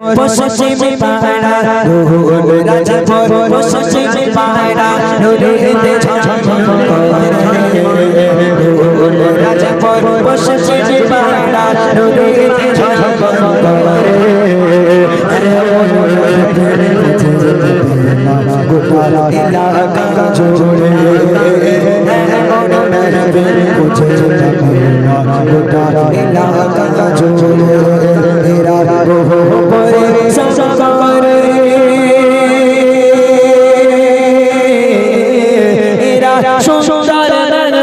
পশ্চিমে পাহাড়া রোহন রাজাপুর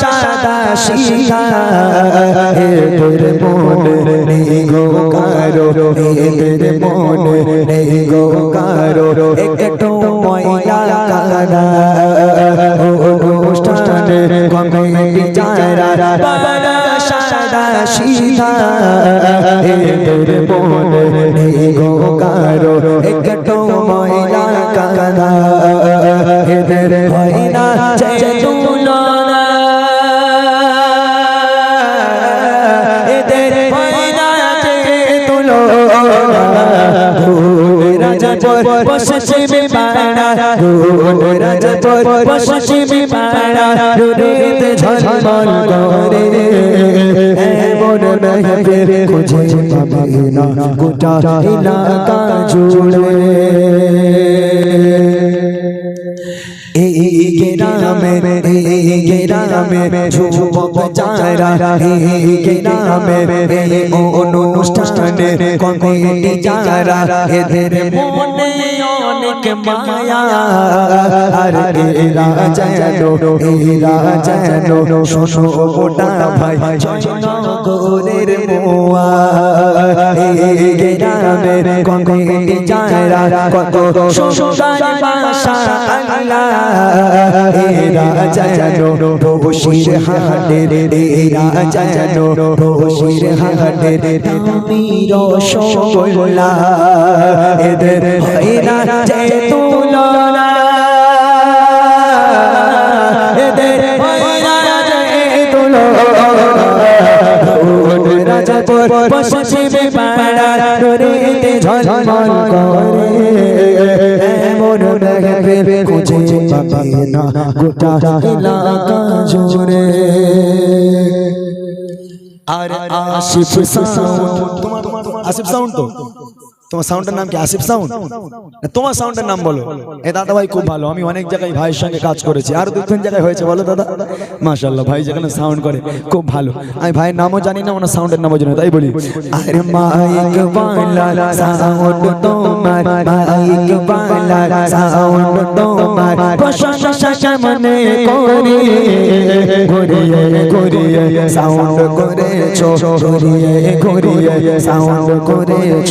সাদা শিখা, এদের মনে নেই গো কারও, এদের মনে নেই গো কারও, একটু ময়লা কানা অনুষ্ঠানের কমিটি পাড়া সাদা শিখা, এদের মনে নেই গো কারও, একটু ময়লা কানা রাজাপুর পশ্চিমী পাড়া রাজাপুর পশ্চিমী পাড়া রুদিতে ঝলমল করে। এমন মেঘের খুঁজে পাবে না গোটা এলাকা জুড়ে। এই গ্রামে, এই গ্রামে যুবক যারা এই গ্রামে এই অনুষ্ঠানে কমিটি যারা এদের মনে অনেক মায়া। আর এরা যেন এরা যেন, শোনো ওটা ভাই জয়নগরের মোয়া। এই গ্রামে কমিটি যারা কত সুন্দর ভাষা আল্লাহ। বসির হাটের এরা যেন বসির হাটের দামি রসগোল্লা এদের এরা যে তুলনা এদের এরা যে তুলনা রাজাপুর পশ্চিমে পাড়া ররিতে ঝলমল করে এমন তোমার আসিফ সাউন্ড তো তোমার সাউন্ডের নাম কি? আসিফ সাউন্ড তোমার সাউন্ডের নাম বলো। এ দাদা ভাই, খুব ভালো। আমি অনেক জায়গায় ভাইয়ের সঙ্গে কাজ করেছি। আর দু তিন জায়গায় হয়েছে, বলো দাদা। মাশাল্লাহ ভাই যেখানে সাউন্ড করে, খুব ভালো। আমি ভাইয়ের নামও জানি না, ওনার সাউন্ডের নামও জানি তাই বলি। আরে মাইক বালা সাউন্ড তোমার, মাইক বালা সাউন্ড তোমার। প্রশংসা কেমনে করি ঘুরিয়ে ঘুরিয়ে সাউন্ড করেছ, ঘুরিয়ে ঘুরিয়ে সাউন্ড করেছ।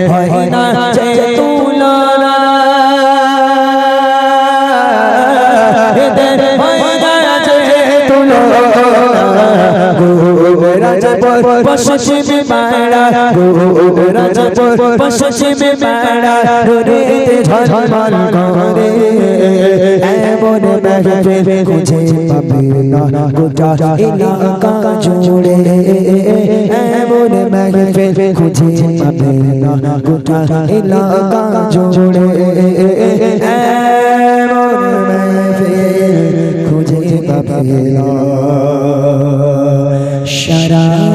রাজাপুর পশ্চিমে পাড়া রাজাপুর পশ্চিমে পাড়া রুদিতে ঝলমল করে। এমন মেঘে খুঁজে পাবে না গোটা এলাকা জুড়ে। এমন মেঘে খুঁজে পাবে না গোটা এলাকা জুড়ে। এমন মেঘে খুঁজে পাবে না। ইশারা